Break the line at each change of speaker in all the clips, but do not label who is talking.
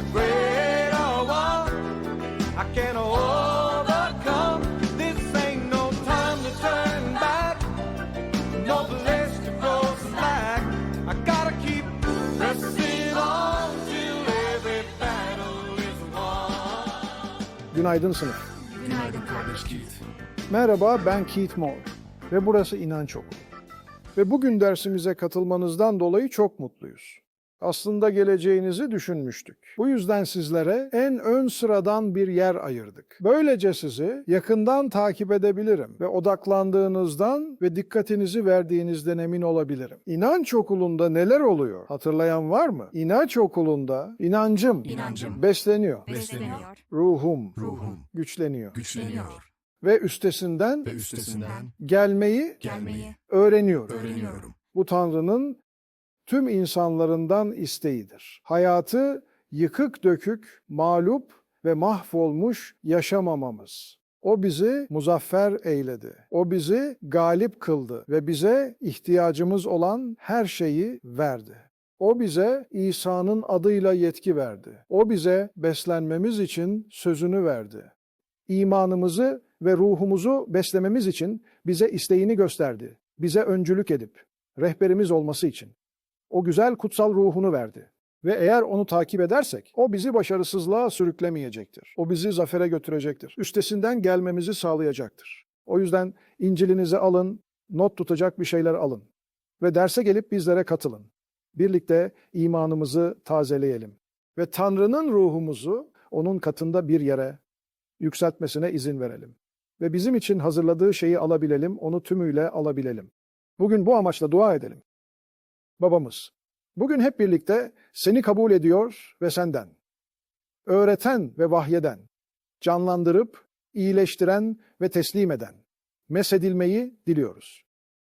the greater one. I can't overcome. This ain't no time to turn back. No place to go slack. I gotta keep pressing on till every battle is won.
Günaydın sınıf.
Günaydın kardeş Keith.
Merhaba ben Keith Moore ve burası İnanç Okulu. Ve bugün dersimize katılmanızdan dolayı çok mutluyuz. Aslında geleceğinizi düşünmüştük. Bu yüzden sizlere en ön sıradan bir yer ayırdık. Böylece sizi yakından takip edebilirim ve odaklandığınızdan ve dikkatinizi verdiğinizden emin olabilirim. İnanç okulunda neler oluyor? Hatırlayan var mı? İnanç okulunda inancım,
İnancım
besleniyor,
besleniyor,
ruhum,
ruhum
güçleniyor
güçleniyor
ve üstesinden
ve üstesinden
gelmeyi
gelmeyi
öğreniyorum.
öğreniyorum.
Bu Tanrı'nın tüm insanlarından isteğidir. Hayatı yıkık dökük, mağlup ve mahvolmuş yaşamamamız. O bizi muzaffer eyledi. O bizi galip kıldı ve bize ihtiyacımız olan her şeyi verdi. O bize İsa'nın adıyla yetki verdi. O bize beslenmemiz için sözünü verdi. İmanımızı ve ruhumuzu beslememiz için bize isteğini gösterdi. Bize öncülük edip rehberimiz olması için. O güzel kutsal ruhunu verdi. Ve eğer onu takip edersek o bizi başarısızlığa sürüklemeyecektir. O bizi zafere götürecektir. Üstesinden gelmemizi sağlayacaktır. O yüzden İncil'inizi alın, not tutacak bir şeyler alın ve derse gelip bizlere katılın. Birlikte imanımızı tazeleyelim ve Tanrı'nın ruhumuzu onun katında bir yere yükseltmesine izin verelim. Ve bizim için hazırladığı şeyi alabilelim, onu tümüyle alabilelim. Bugün bu amaçla dua edelim. Babamız, bugün hep birlikte seni kabul ediyor ve senden, öğreten ve vahyeden, canlandırıp, iyileştiren ve teslim eden, mesedilmeyi diliyoruz.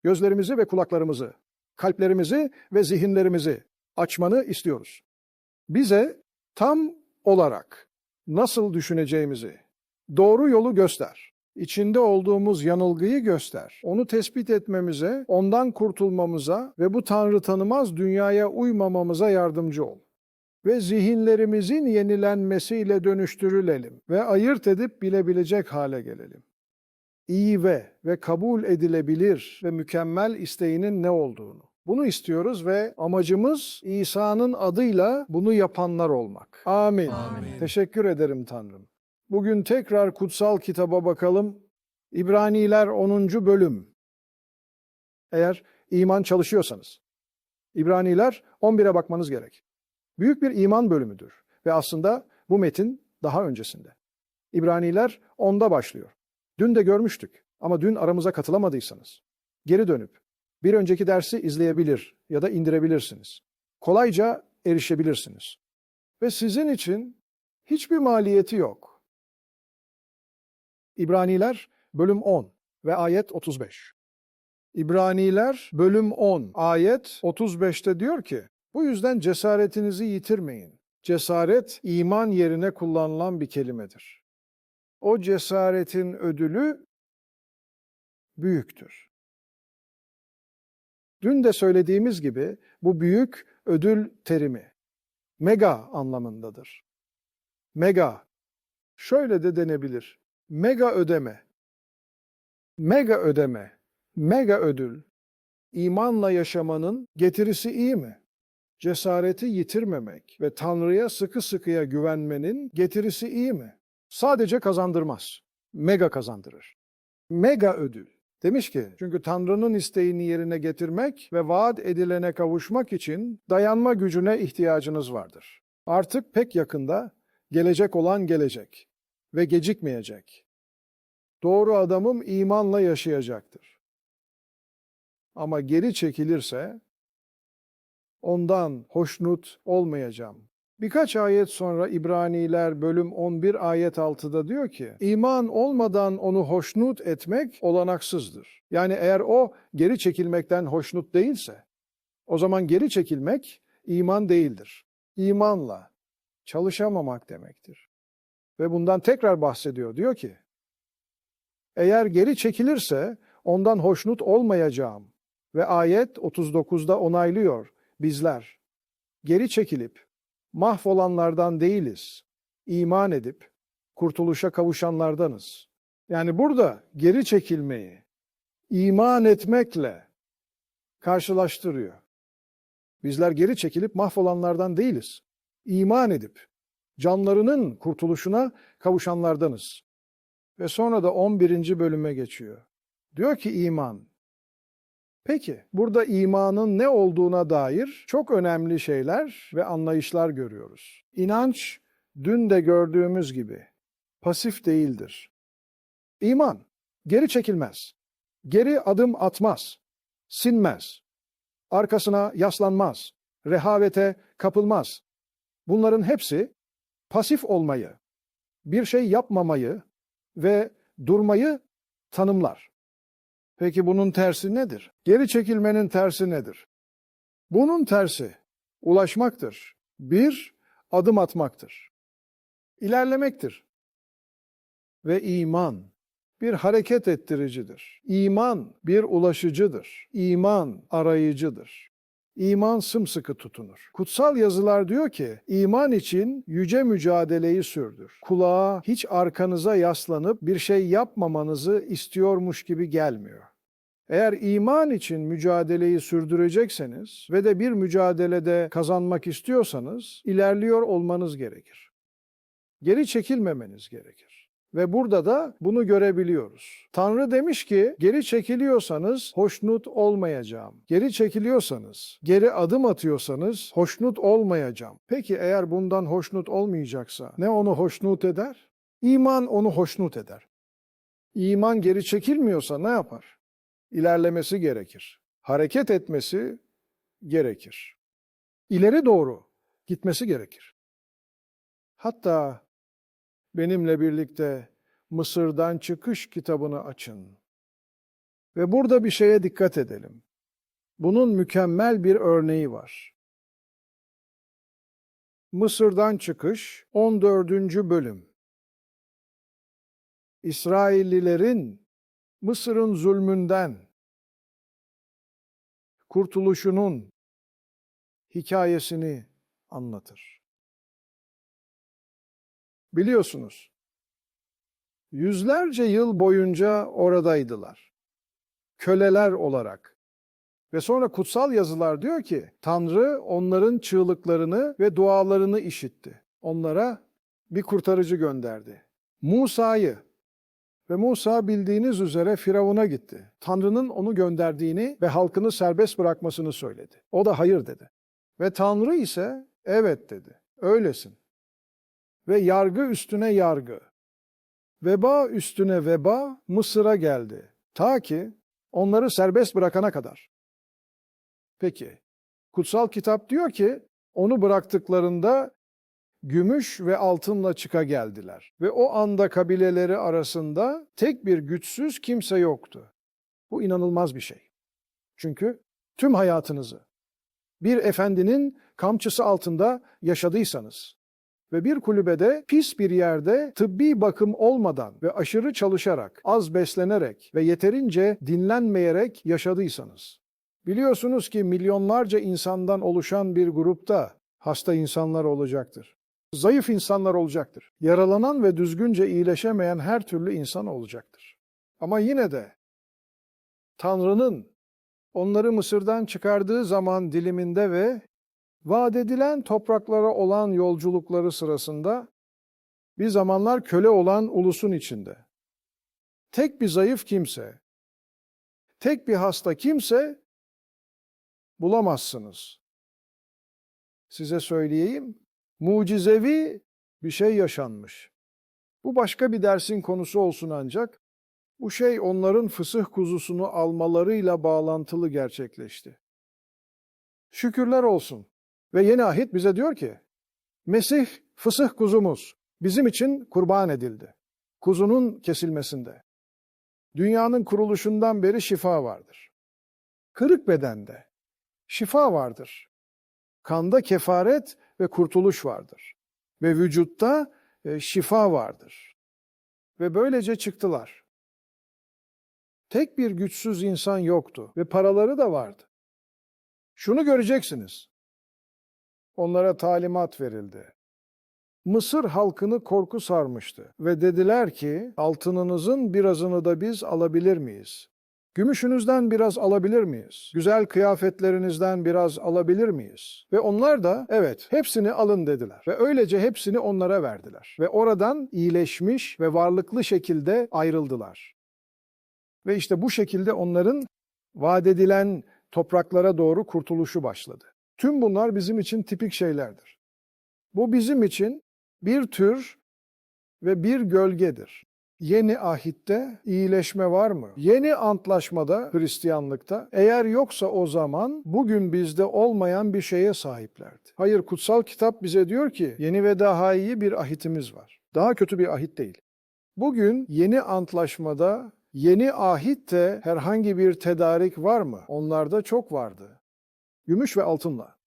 Gözlerimizi ve kulaklarımızı, kalplerimizi ve zihinlerimizi açmanı istiyoruz. Bize tam olarak nasıl düşüneceğimizi, doğru yolu göster. İçinde olduğumuz yanılgıyı göster. Onu tespit etmemize, ondan kurtulmamıza ve bu Tanrı tanımaz dünyaya uymamamıza yardımcı ol. Ve zihinlerimizin yenilenmesiyle dönüştürülelim ve ayırt edip bilebilecek hale gelelim. İyi ve ve kabul edilebilir ve mükemmel isteğinin ne olduğunu. Bunu istiyoruz ve amacımız İsa'nın adıyla bunu yapanlar olmak. Amin.
Amin.
Teşekkür ederim Tanrım. Bugün tekrar kutsal kitaba bakalım. İbraniler 10. bölüm. Eğer iman çalışıyorsanız. İbraniler 11'e bakmanız gerek. Büyük bir iman bölümüdür ve aslında bu metin daha öncesinde. İbraniler 10'da başlıyor. Dün de görmüştük ama dün aramıza katılamadıysanız geri dönüp bir önceki dersi izleyebilir ya da indirebilirsiniz. Kolayca erişebilirsiniz. Ve sizin için hiçbir maliyeti yok. İbraniler bölüm 10 ve ayet 35. İbraniler bölüm 10 ayet 35'te diyor ki, bu yüzden cesaretinizi yitirmeyin. Cesaret iman yerine kullanılan bir kelimedir. O cesaretin ödülü büyüktür. Dün de söylediğimiz gibi bu büyük ödül terimi mega anlamındadır. Mega şöyle de denebilir. Mega ödeme. Mega ödeme, mega ödül. İmanla yaşamanın getirisi iyi mi? Cesareti yitirmemek ve Tanrı'ya sıkı sıkıya güvenmenin getirisi iyi mi? Sadece kazandırmaz. Mega kazandırır. Mega ödül. Demiş ki, çünkü Tanrı'nın isteğini yerine getirmek ve vaat edilene kavuşmak için dayanma gücüne ihtiyacınız vardır. Artık pek yakında gelecek olan gelecek ve gecikmeyecek. Doğru adamım imanla yaşayacaktır. Ama geri çekilirse ondan hoşnut olmayacağım. Birkaç ayet sonra İbraniler bölüm 11 ayet 6'da diyor ki, iman olmadan onu hoşnut etmek olanaksızdır. Yani eğer o geri çekilmekten hoşnut değilse, o zaman geri çekilmek iman değildir. İmanla çalışamamak demektir. Ve bundan tekrar bahsediyor. Diyor ki, eğer geri çekilirse ondan hoşnut olmayacağım. Ve ayet 39'da onaylıyor bizler. Geri çekilip mahvolanlardan değiliz. İman edip kurtuluşa kavuşanlardanız. Yani burada geri çekilmeyi iman etmekle karşılaştırıyor. Bizler geri çekilip mahvolanlardan değiliz. İman edip canlarının kurtuluşuna kavuşanlardanız. Ve sonra da 11. bölüme geçiyor. Diyor ki iman. Peki burada imanın ne olduğuna dair çok önemli şeyler ve anlayışlar görüyoruz. İnanç dün de gördüğümüz gibi pasif değildir. İman geri çekilmez. Geri adım atmaz. Sinmez. Arkasına yaslanmaz. Rehavete kapılmaz. Bunların hepsi pasif olmayı, bir şey yapmamayı ve durmayı tanımlar. Peki bunun tersi nedir? Geri çekilmenin tersi nedir? Bunun tersi ulaşmaktır. Bir, adım atmaktır. İlerlemektir. Ve iman bir hareket ettiricidir. İman bir ulaşıcıdır. İman arayıcıdır. İman sımsıkı tutunur. Kutsal yazılar diyor ki, iman için yüce mücadeleyi sürdür. Kulağa hiç arkanıza yaslanıp bir şey yapmamanızı istiyormuş gibi gelmiyor. Eğer iman için mücadeleyi sürdürecekseniz ve de bir mücadelede kazanmak istiyorsanız ilerliyor olmanız gerekir. Geri çekilmemeniz gerekir. Ve burada da bunu görebiliyoruz. Tanrı demiş ki geri çekiliyorsanız hoşnut olmayacağım. Geri çekiliyorsanız, geri adım atıyorsanız hoşnut olmayacağım. Peki eğer bundan hoşnut olmayacaksa ne onu hoşnut eder? İman onu hoşnut eder. İman geri çekilmiyorsa ne yapar? İlerlemesi gerekir. Hareket etmesi gerekir. İleri doğru gitmesi gerekir. Hatta benimle birlikte Mısır'dan çıkış kitabını açın. Ve burada bir şeye dikkat edelim. Bunun mükemmel bir örneği var. Mısır'dan çıkış 14. bölüm. İsraillilerin Mısır'ın zulmünden kurtuluşunun hikayesini anlatır. Biliyorsunuz, yüzlerce yıl boyunca oradaydılar. Köleler olarak. Ve sonra kutsal yazılar diyor ki, Tanrı onların çığlıklarını ve dualarını işitti. Onlara bir kurtarıcı gönderdi. Musa'yı. Ve Musa bildiğiniz üzere Firavun'a gitti. Tanrı'nın onu gönderdiğini ve halkını serbest bırakmasını söyledi. O da hayır dedi. Ve Tanrı ise evet dedi. Öylesin ve yargı üstüne yargı. Veba üstüne veba Mısır'a geldi. Ta ki onları serbest bırakana kadar. Peki, kutsal kitap diyor ki onu bıraktıklarında gümüş ve altınla çıka geldiler. Ve o anda kabileleri arasında tek bir güçsüz kimse yoktu. Bu inanılmaz bir şey. Çünkü tüm hayatınızı bir efendinin kamçısı altında yaşadıysanız, ve bir kulübede pis bir yerde tıbbi bakım olmadan ve aşırı çalışarak, az beslenerek ve yeterince dinlenmeyerek yaşadıysanız, biliyorsunuz ki milyonlarca insandan oluşan bir grupta hasta insanlar olacaktır. Zayıf insanlar olacaktır. Yaralanan ve düzgünce iyileşemeyen her türlü insan olacaktır. Ama yine de Tanrı'nın onları Mısır'dan çıkardığı zaman diliminde ve vaat edilen topraklara olan yolculukları sırasında bir zamanlar köle olan ulusun içinde tek bir zayıf kimse, tek bir hasta kimse bulamazsınız. Size söyleyeyim, mucizevi bir şey yaşanmış. Bu başka bir dersin konusu olsun ancak bu şey onların fısıh kuzusunu almalarıyla bağlantılı gerçekleşti. Şükürler olsun. Ve yeni ahit bize diyor ki, Mesih fısıh kuzumuz bizim için kurban edildi. Kuzunun kesilmesinde. Dünyanın kuruluşundan beri şifa vardır. Kırık bedende şifa vardır. Kanda kefaret ve kurtuluş vardır. Ve vücutta e, şifa vardır. Ve böylece çıktılar. Tek bir güçsüz insan yoktu ve paraları da vardı. Şunu göreceksiniz. Onlara talimat verildi. Mısır halkını korku sarmıştı ve dediler ki altınınızın birazını da biz alabilir miyiz? Gümüşünüzden biraz alabilir miyiz? Güzel kıyafetlerinizden biraz alabilir miyiz? Ve onlar da evet hepsini alın dediler. Ve öylece hepsini onlara verdiler. Ve oradan iyileşmiş ve varlıklı şekilde ayrıldılar. Ve işte bu şekilde onların vaat edilen topraklara doğru kurtuluşu başladı. Tüm bunlar bizim için tipik şeylerdir. Bu bizim için bir tür ve bir gölgedir. Yeni ahitte iyileşme var mı? Yeni antlaşmada Hristiyanlıkta eğer yoksa o zaman bugün bizde olmayan bir şeye sahiplerdi. Hayır kutsal kitap bize diyor ki yeni ve daha iyi bir ahitimiz var. Daha kötü bir ahit değil. Bugün yeni antlaşmada yeni ahitte herhangi bir tedarik var mı? Onlarda çok vardı. Gümüş ve altınla.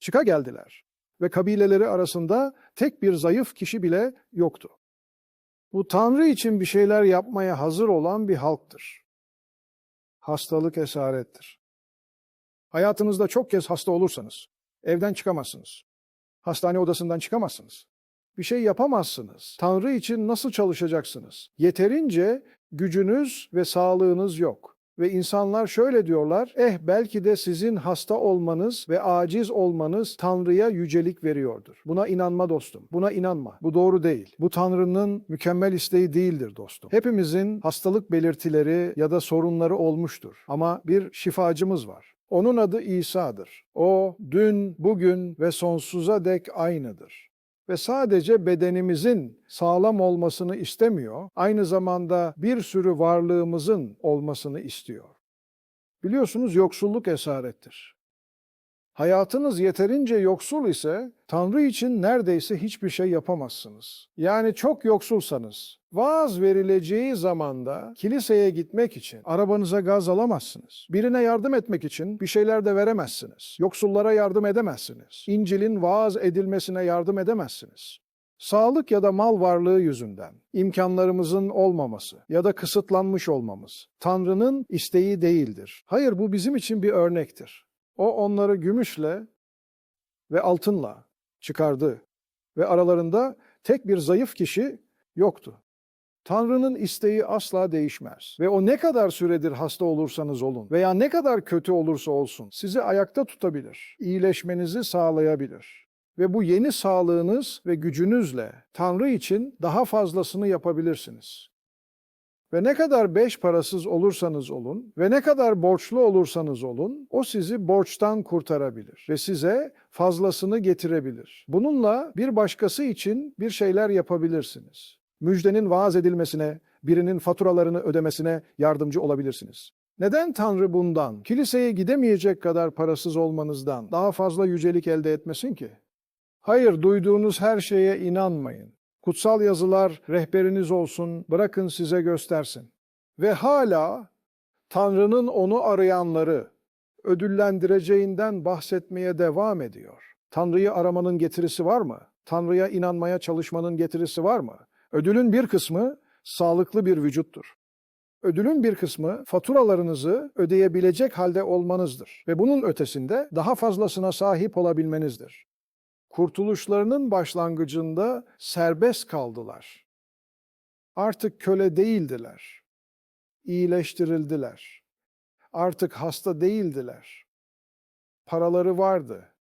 Çıka geldiler ve kabileleri arasında tek bir zayıf kişi bile yoktu. Bu Tanrı için bir şeyler yapmaya hazır olan bir halktır. Hastalık esarettir. Hayatınızda çok kez hasta olursanız evden çıkamazsınız. Hastane odasından çıkamazsınız. Bir şey yapamazsınız. Tanrı için nasıl çalışacaksınız? Yeterince gücünüz ve sağlığınız yok. Ve insanlar şöyle diyorlar, eh belki de sizin hasta olmanız ve aciz olmanız Tanrı'ya yücelik veriyordur. Buna inanma dostum, buna inanma. Bu doğru değil. Bu Tanrı'nın mükemmel isteği değildir dostum. Hepimizin hastalık belirtileri ya da sorunları olmuştur. Ama bir şifacımız var. Onun adı İsa'dır. O dün, bugün ve sonsuza dek aynıdır ve sadece bedenimizin sağlam olmasını istemiyor, aynı zamanda bir sürü varlığımızın olmasını istiyor. Biliyorsunuz yoksulluk esarettir. Hayatınız yeterince yoksul ise Tanrı için neredeyse hiçbir şey yapamazsınız. Yani çok yoksulsanız, vaaz verileceği zamanda kiliseye gitmek için arabanıza gaz alamazsınız. Birine yardım etmek için bir şeyler de veremezsiniz. Yoksullara yardım edemezsiniz. İncil'in vaaz edilmesine yardım edemezsiniz. Sağlık ya da mal varlığı yüzünden imkanlarımızın olmaması ya da kısıtlanmış olmamız Tanrı'nın isteği değildir. Hayır bu bizim için bir örnektir. O onları gümüşle ve altınla çıkardı ve aralarında tek bir zayıf kişi yoktu. Tanrı'nın isteği asla değişmez ve o ne kadar süredir hasta olursanız olun veya ne kadar kötü olursa olsun sizi ayakta tutabilir, iyileşmenizi sağlayabilir. Ve bu yeni sağlığınız ve gücünüzle Tanrı için daha fazlasını yapabilirsiniz. Ve ne kadar beş parasız olursanız olun ve ne kadar borçlu olursanız olun, o sizi borçtan kurtarabilir ve size fazlasını getirebilir. Bununla bir başkası için bir şeyler yapabilirsiniz. Müjdenin vaaz edilmesine, birinin faturalarını ödemesine yardımcı olabilirsiniz. Neden Tanrı bundan, kiliseye gidemeyecek kadar parasız olmanızdan daha fazla yücelik elde etmesin ki? Hayır, duyduğunuz her şeye inanmayın. Kutsal yazılar rehberiniz olsun, bırakın size göstersin. Ve hala Tanrı'nın onu arayanları ödüllendireceğinden bahsetmeye devam ediyor. Tanrı'yı aramanın getirisi var mı? Tanrı'ya inanmaya çalışmanın getirisi var mı? Ödülün bir kısmı sağlıklı bir vücuttur. Ödülün bir kısmı faturalarınızı ödeyebilecek halde olmanızdır ve bunun ötesinde daha fazlasına sahip olabilmenizdir kurtuluşlarının başlangıcında serbest kaldılar. Artık köle değildiler. İyileştirildiler. Artık hasta değildiler. Paraları vardı.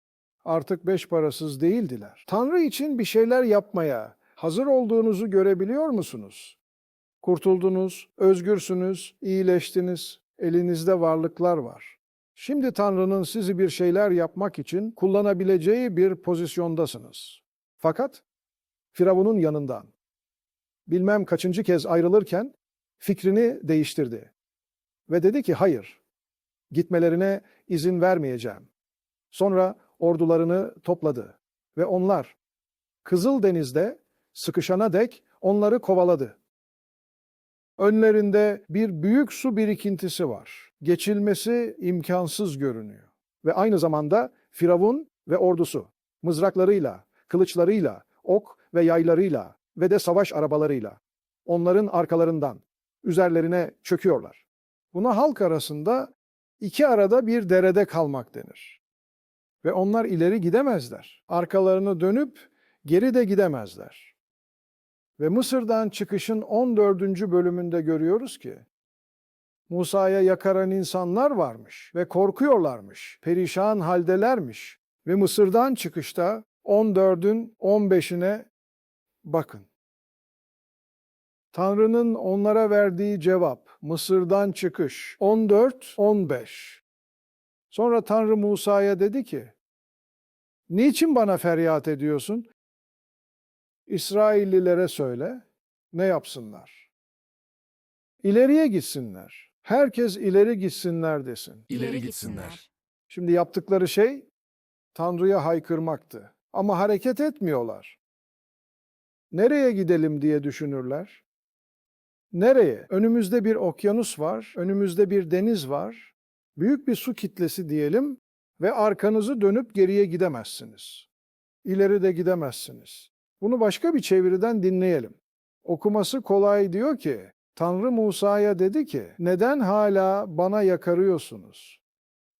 Artık beş parasız değildiler. Tanrı için bir şeyler yapmaya hazır olduğunuzu görebiliyor musunuz? Kurtuldunuz, özgürsünüz, iyileştiniz, elinizde varlıklar var. Şimdi Tanrı'nın sizi bir şeyler yapmak için kullanabileceği bir pozisyondasınız. Fakat Firavun'un yanından bilmem kaçıncı kez ayrılırken fikrini değiştirdi. Ve dedi ki hayır, gitmelerine izin vermeyeceğim. Sonra ordularını topladı ve onlar Kızıldeniz'de sıkışana dek onları kovaladı. Önlerinde bir büyük su birikintisi var. Geçilmesi imkansız görünüyor. Ve aynı zamanda Firavun ve ordusu mızraklarıyla, kılıçlarıyla, ok ve yaylarıyla ve de savaş arabalarıyla onların arkalarından üzerlerine çöküyorlar. Buna halk arasında iki arada bir derede kalmak denir. Ve onlar ileri gidemezler. Arkalarını dönüp geri de gidemezler. Ve Mısır'dan çıkışın 14. bölümünde görüyoruz ki Musa'ya yakaran insanlar varmış ve korkuyorlarmış, perişan haldelermiş. Ve Mısır'dan çıkışta 14'ün 15'ine bakın. Tanrı'nın onlara verdiği cevap, Mısır'dan çıkış 14-15. Sonra Tanrı Musa'ya dedi ki, Niçin bana feryat ediyorsun? İsraillilere söyle, ne yapsınlar? İleriye gitsinler. Herkes ileri gitsinler desin.
İleri gitsinler.
Şimdi yaptıkları şey Tanrı'ya haykırmaktı. Ama hareket etmiyorlar. Nereye gidelim diye düşünürler. Nereye? Önümüzde bir okyanus var, önümüzde bir deniz var, büyük bir su kitlesi diyelim ve arkanızı dönüp geriye gidemezsiniz. İleri de gidemezsiniz. Bunu başka bir çeviriden dinleyelim. Okuması kolay diyor ki, Tanrı Musa'ya dedi ki, neden hala bana yakarıyorsunuz?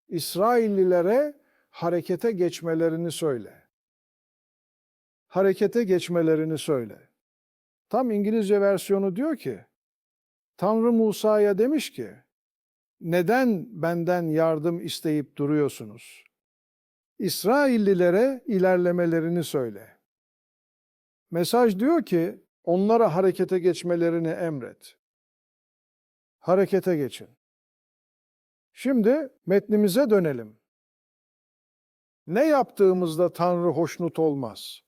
İsraillilere harekete geçmelerini söyle. Harekete geçmelerini söyle. Tam İngilizce versiyonu diyor ki, Tanrı Musa'ya demiş ki, neden benden yardım isteyip duruyorsunuz? İsraillilere ilerlemelerini söyle. Mesaj diyor ki, onlara harekete geçmelerini emret. Harekete geçin. Şimdi metnimize dönelim. Ne yaptığımızda Tanrı hoşnut olmaz?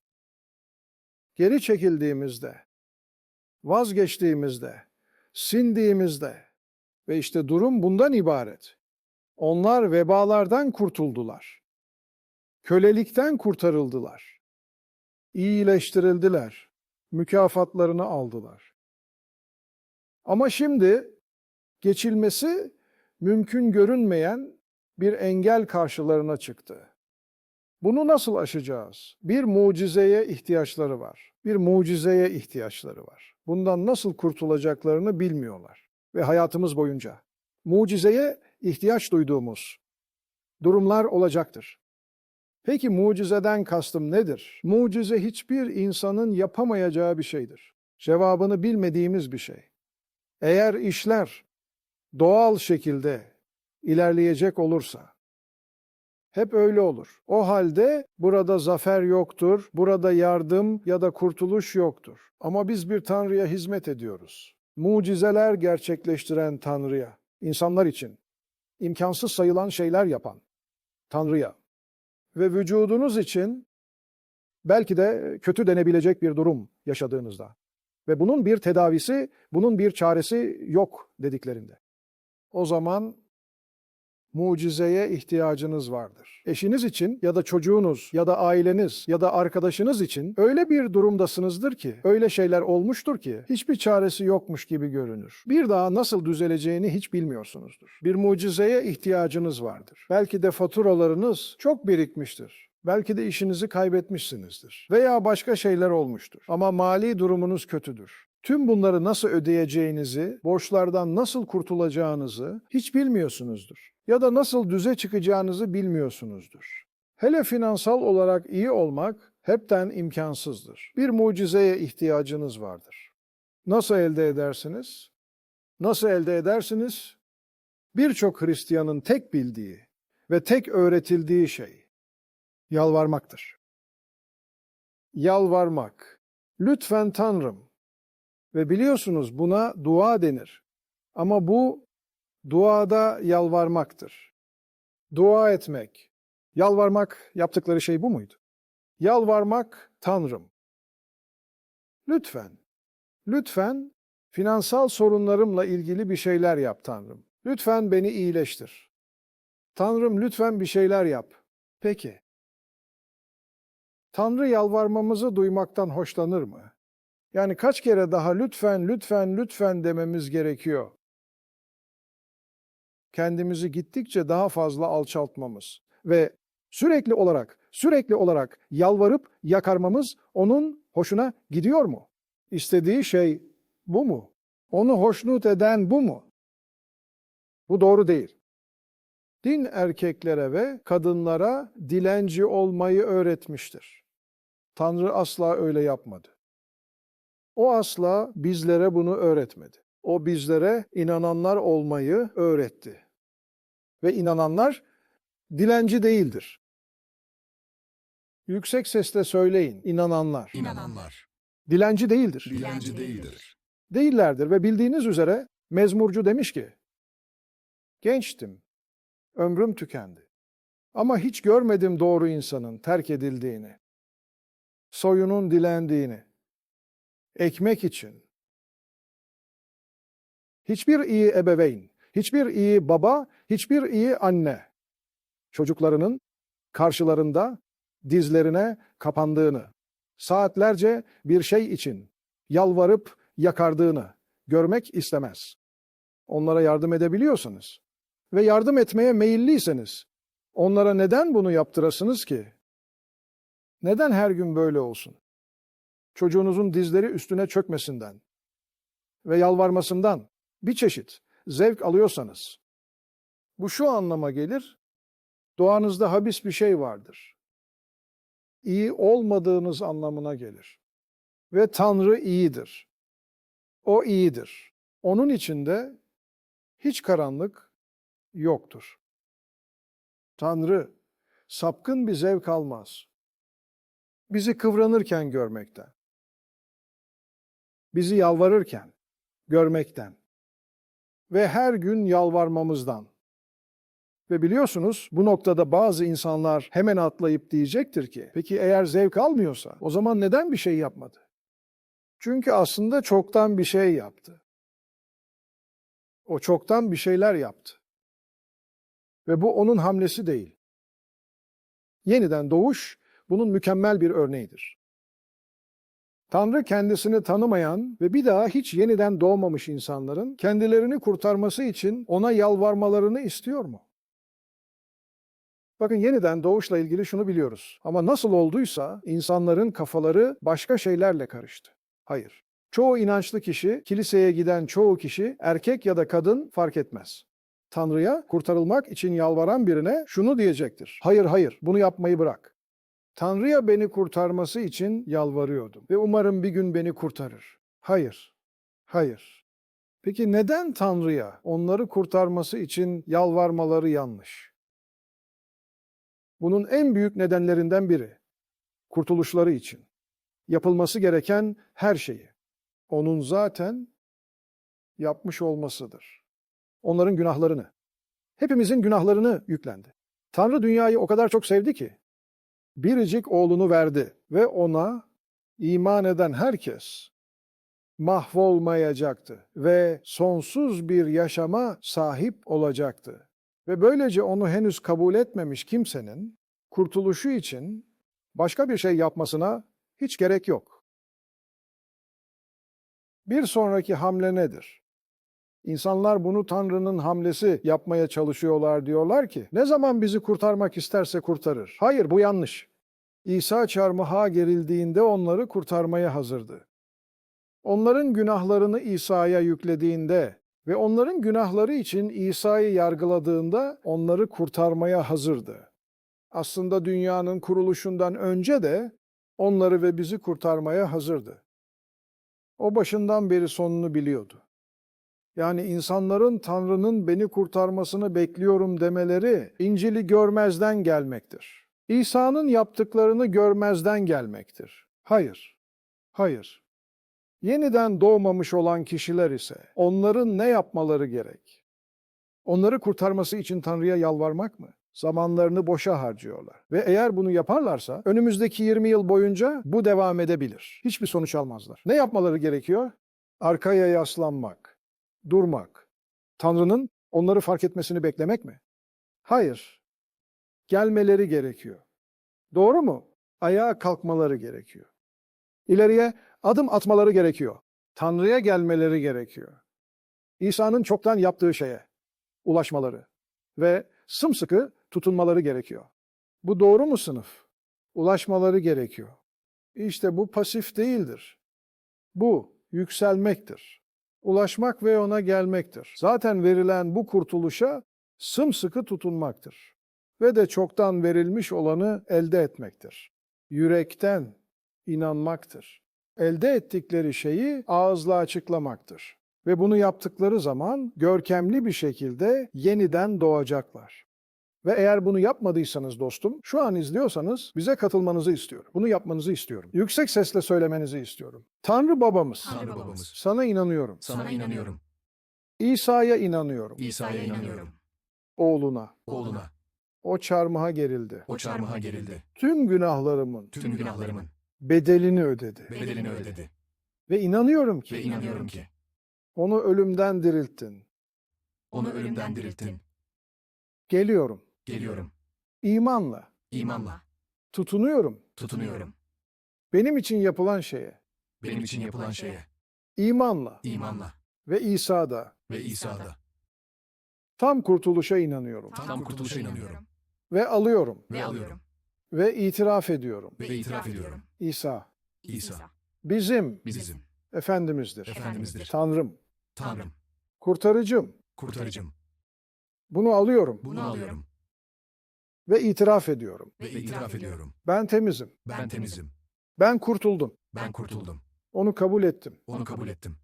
Geri çekildiğimizde, vazgeçtiğimizde, sindiğimizde ve işte durum bundan ibaret. Onlar vebalardan kurtuldular. Kölelikten kurtarıldılar. İyileştirildiler. Mükafatlarını aldılar. Ama şimdi geçilmesi mümkün görünmeyen bir engel karşılarına çıktı. Bunu nasıl aşacağız? Bir mucizeye ihtiyaçları var. Bir mucizeye ihtiyaçları var. Bundan nasıl kurtulacaklarını bilmiyorlar. Ve hayatımız boyunca mucizeye ihtiyaç duyduğumuz durumlar olacaktır. Peki mucizeden kastım nedir? Mucize hiçbir insanın yapamayacağı bir şeydir. Cevabını bilmediğimiz bir şey. Eğer işler doğal şekilde ilerleyecek olursa, hep öyle olur. O halde burada zafer yoktur, burada yardım ya da kurtuluş yoktur. Ama biz bir Tanrı'ya hizmet ediyoruz. Mucizeler gerçekleştiren Tanrı'ya, insanlar için, imkansız sayılan şeyler yapan Tanrı'ya ve vücudunuz için belki de kötü denebilecek bir durum yaşadığınızda ve bunun bir tedavisi, bunun bir çaresi yok dediklerinde. O zaman mucizeye ihtiyacınız vardır. Eşiniz için ya da çocuğunuz ya da aileniz ya da arkadaşınız için öyle bir durumdasınızdır ki, öyle şeyler olmuştur ki hiçbir çaresi yokmuş gibi görünür. Bir daha nasıl düzeleceğini hiç bilmiyorsunuzdur. Bir mucizeye ihtiyacınız vardır. Belki de faturalarınız çok birikmiştir. Belki de işinizi kaybetmişsinizdir. Veya başka şeyler olmuştur. Ama mali durumunuz kötüdür. Tüm bunları nasıl ödeyeceğinizi, borçlardan nasıl kurtulacağınızı hiç bilmiyorsunuzdur. Ya da nasıl düze çıkacağınızı bilmiyorsunuzdur. Hele finansal olarak iyi olmak hepten imkansızdır. Bir mucizeye ihtiyacınız vardır. Nasıl elde edersiniz? Nasıl elde edersiniz? Birçok Hristiyanın tek bildiği ve tek öğretildiği şey yalvarmaktır. Yalvarmak. Lütfen Tanrım. Ve biliyorsunuz buna dua denir. Ama bu duada yalvarmaktır. Dua etmek. Yalvarmak yaptıkları şey bu muydu? Yalvarmak Tanrım. Lütfen, lütfen finansal sorunlarımla ilgili bir şeyler yap Tanrım. Lütfen beni iyileştir. Tanrım lütfen bir şeyler yap. Peki. Tanrı yalvarmamızı duymaktan hoşlanır mı? Yani kaç kere daha lütfen, lütfen, lütfen dememiz gerekiyor? Kendimizi gittikçe daha fazla alçaltmamız ve sürekli olarak, sürekli olarak yalvarıp yakarmamız onun hoşuna gidiyor mu? İstediği şey bu mu? Onu hoşnut eden bu mu? Bu doğru değil. Din erkeklere ve kadınlara dilenci olmayı öğretmiştir. Tanrı asla öyle yapmadı. O asla bizlere bunu öğretmedi. O bizlere inananlar olmayı öğretti. Ve inananlar dilenci değildir. Yüksek sesle söyleyin, inananlar.
İnananlar.
Dilenci değildir.
Dilenci değildir.
Değillerdir ve bildiğiniz üzere mezmurcu demiş ki, Gençtim, ömrüm tükendi. Ama hiç görmedim doğru insanın terk edildiğini, soyunun dilendiğini, ekmek için. Hiçbir iyi ebeveyn, hiçbir iyi baba, hiçbir iyi anne çocuklarının karşılarında dizlerine kapandığını, saatlerce bir şey için yalvarıp yakardığını görmek istemez. Onlara yardım edebiliyorsanız ve yardım etmeye meyilliyseniz onlara neden bunu yaptırasınız ki? Neden her gün böyle olsun? Çocuğunuzun dizleri üstüne çökmesinden ve yalvarmasından bir çeşit zevk alıyorsanız bu şu anlama gelir, doğanızda habis bir şey vardır. İyi olmadığınız anlamına gelir. Ve Tanrı iyidir. O iyidir. Onun içinde hiç karanlık yoktur. Tanrı sapkın bir zevk almaz. Bizi kıvranırken görmekten, bizi yalvarırken görmekten ve her gün yalvarmamızdan. Ve biliyorsunuz bu noktada bazı insanlar hemen atlayıp diyecektir ki, peki eğer zevk almıyorsa o zaman neden bir şey yapmadı? Çünkü aslında çoktan bir şey yaptı. O çoktan bir şeyler yaptı. Ve bu onun hamlesi değil. Yeniden doğuş bunun mükemmel bir örneğidir. Tanrı kendisini tanımayan ve bir daha hiç yeniden doğmamış insanların kendilerini kurtarması için ona yalvarmalarını istiyor mu? Bakın yeniden doğuşla ilgili şunu biliyoruz. Ama nasıl olduysa insanların kafaları başka şeylerle karıştı. Hayır. Çoğu inançlı kişi, kiliseye giden çoğu kişi erkek ya da kadın fark etmez. Tanrı'ya kurtarılmak için yalvaran birine şunu diyecektir. Hayır hayır bunu yapmayı bırak. Tanrı'ya beni kurtarması için yalvarıyordum ve umarım bir gün beni kurtarır. Hayır. Hayır. Peki neden Tanrı'ya onları kurtarması için yalvarmaları yanlış? Bunun en büyük nedenlerinden biri kurtuluşları için yapılması gereken her şeyi onun zaten yapmış olmasıdır. Onların günahlarını, hepimizin günahlarını yüklendi. Tanrı dünyayı o kadar çok sevdi ki biricik oğlunu verdi ve ona iman eden herkes mahvolmayacaktı ve sonsuz bir yaşama sahip olacaktı. Ve böylece onu henüz kabul etmemiş kimsenin kurtuluşu için başka bir şey yapmasına hiç gerek yok. Bir sonraki hamle nedir? İnsanlar bunu Tanrı'nın hamlesi yapmaya çalışıyorlar diyorlar ki, ne zaman bizi kurtarmak isterse kurtarır. Hayır bu yanlış. İsa çarmıha gerildiğinde onları kurtarmaya hazırdı. Onların günahlarını İsa'ya yüklediğinde ve onların günahları için İsa'yı yargıladığında onları kurtarmaya hazırdı. Aslında dünyanın kuruluşundan önce de onları ve bizi kurtarmaya hazırdı. O başından beri sonunu biliyordu. Yani insanların Tanrı'nın beni kurtarmasını bekliyorum demeleri İncil'i görmezden gelmektir. İsa'nın yaptıklarını görmezden gelmektir. Hayır, hayır. Yeniden doğmamış olan kişiler ise onların ne yapmaları gerek? Onları kurtarması için Tanrı'ya yalvarmak mı? Zamanlarını boşa harcıyorlar. Ve eğer bunu yaparlarsa önümüzdeki 20 yıl boyunca bu devam edebilir. Hiçbir sonuç almazlar. Ne yapmaları gerekiyor? Arkaya yaslanmak, durmak. Tanrı'nın onları fark etmesini beklemek mi? Hayır. Gelmeleri gerekiyor. Doğru mu? Ayağa kalkmaları gerekiyor. İleriye adım atmaları gerekiyor. Tanrı'ya gelmeleri gerekiyor. İsa'nın çoktan yaptığı şeye ulaşmaları ve sımsıkı tutunmaları gerekiyor. Bu doğru mu sınıf? Ulaşmaları gerekiyor. İşte bu pasif değildir. Bu yükselmektir. Ulaşmak ve ona gelmektir. Zaten verilen bu kurtuluşa sımsıkı tutunmaktır ve de çoktan verilmiş olanı elde etmektir. Yürekten inanmaktır. Elde ettikleri şeyi ağızla açıklamaktır. Ve bunu yaptıkları zaman görkemli bir şekilde yeniden doğacaklar. Ve eğer bunu yapmadıysanız dostum, şu an izliyorsanız bize katılmanızı istiyorum. Bunu yapmanızı istiyorum. Yüksek sesle söylemenizi istiyorum. Tanrı babamız,
Tanrı babamız.
sana inanıyorum.
Sana inanıyorum.
İsa'ya inanıyorum.
İsa'ya inanıyorum.
Oğluna.
Oğluna.
O çarmıha gerildi.
O çarmıha gerildi.
Tüm günahlarımın
Tüm günahlarımın
bedelini ödedi.
bedelini ödedi.
Ve inanıyorum ki
Ve inanıyorum ki
onu ölümden dirilttin.
onu ölümden dirilttin.
Geliyorum.
Geliyorum.
İmanla.
İmanla.
Tutunuyorum.
Tutunuyorum.
Benim için yapılan şeye.
Benim için yapılan şeye.
İmanla.
imanla
Ve İsa'da.
ve İsa'da.
Tam kurtuluşa inanıyorum.
Tam kurtuluşa inanıyorum.
Ve alıyorum.
Ve alıyorum.
Ve itiraf ediyorum.
Ve itiraf ediyorum.
İsa
İsa.
bizim
Bizim.
Efendimizdir.
Efendimizdir.
Tanrım.
Tanrım.
Kurtarıcım.
Kurtarıcım.
Bunu alıyorum.
Bunu alıyorum.
Ve itiraf ediyorum.
Ve itiraf ediyorum.
Ben temizim.
Ben temizim.
Ben kurtuldum.
Ben kurtuldum.
Onu kabul ettim.
Onu kabul ettim.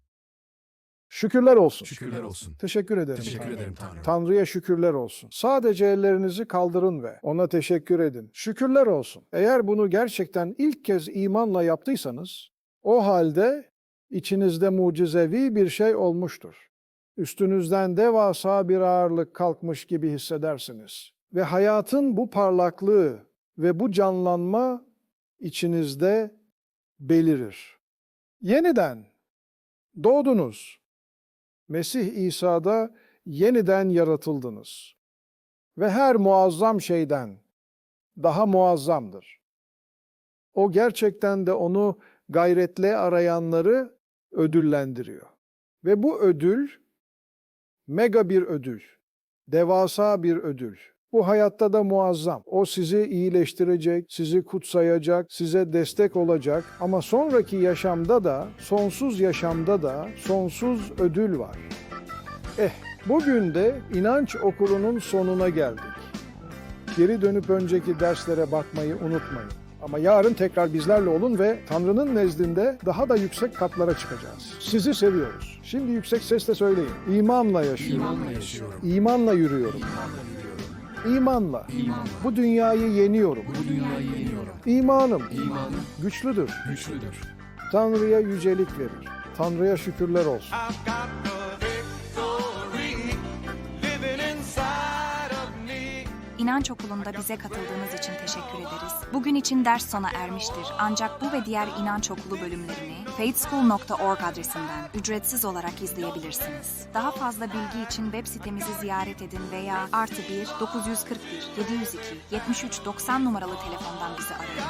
Şükürler olsun.
Şükürler olsun.
Teşekkür ederim.
Teşekkür
Tanrı.
ederim Tanrım.
Tanrı'ya şükürler olsun. Sadece ellerinizi kaldırın ve ona teşekkür edin. Şükürler olsun. Eğer bunu gerçekten ilk kez imanla yaptıysanız, o halde içinizde mucizevi bir şey olmuştur. Üstünüzden devasa bir ağırlık kalkmış gibi hissedersiniz. Ve hayatın bu parlaklığı ve bu canlanma içinizde belirir. Yeniden doğdunuz. Mesih İsa'da yeniden yaratıldınız. Ve her muazzam şeyden daha muazzamdır. O gerçekten de onu gayretle arayanları ödüllendiriyor. Ve bu ödül mega bir ödül, devasa bir ödül. Bu hayatta da muazzam. O sizi iyileştirecek, sizi kutsayacak, size destek olacak ama sonraki yaşamda da, sonsuz yaşamda da sonsuz ödül var. Eh, bugün de inanç okulunun sonuna geldik. Geri dönüp önceki derslere bakmayı unutmayın. Ama yarın tekrar bizlerle olun ve Tanrı'nın nezdinde daha da yüksek katlara çıkacağız. Sizi seviyoruz. Şimdi yüksek sesle söyleyin. İmanla yaşıyorum.
İmanla yaşıyorum.
İmanla yürüyorum.
İmanla yürüyorum.
İmanla.
İmanla.
Bu dünyayı yeniyorum.
Bu dünyayı yeniyorum.
İmanım
İmanım
güçlüdür.
güçlüdür.
Tanrı'ya yücelik verir. Tanrı'ya şükürler olsun.
İnanç Okulu'nda bize katıldığınız için teşekkür ederiz. Bugün için ders sona ermiştir. Ancak bu ve diğer İnanç Okulu bölümlerini faithschool.org adresinden ücretsiz olarak izleyebilirsiniz. Daha fazla bilgi için web sitemizi ziyaret edin veya artı 1 941 702 73 90 numaralı telefondan bizi arayın.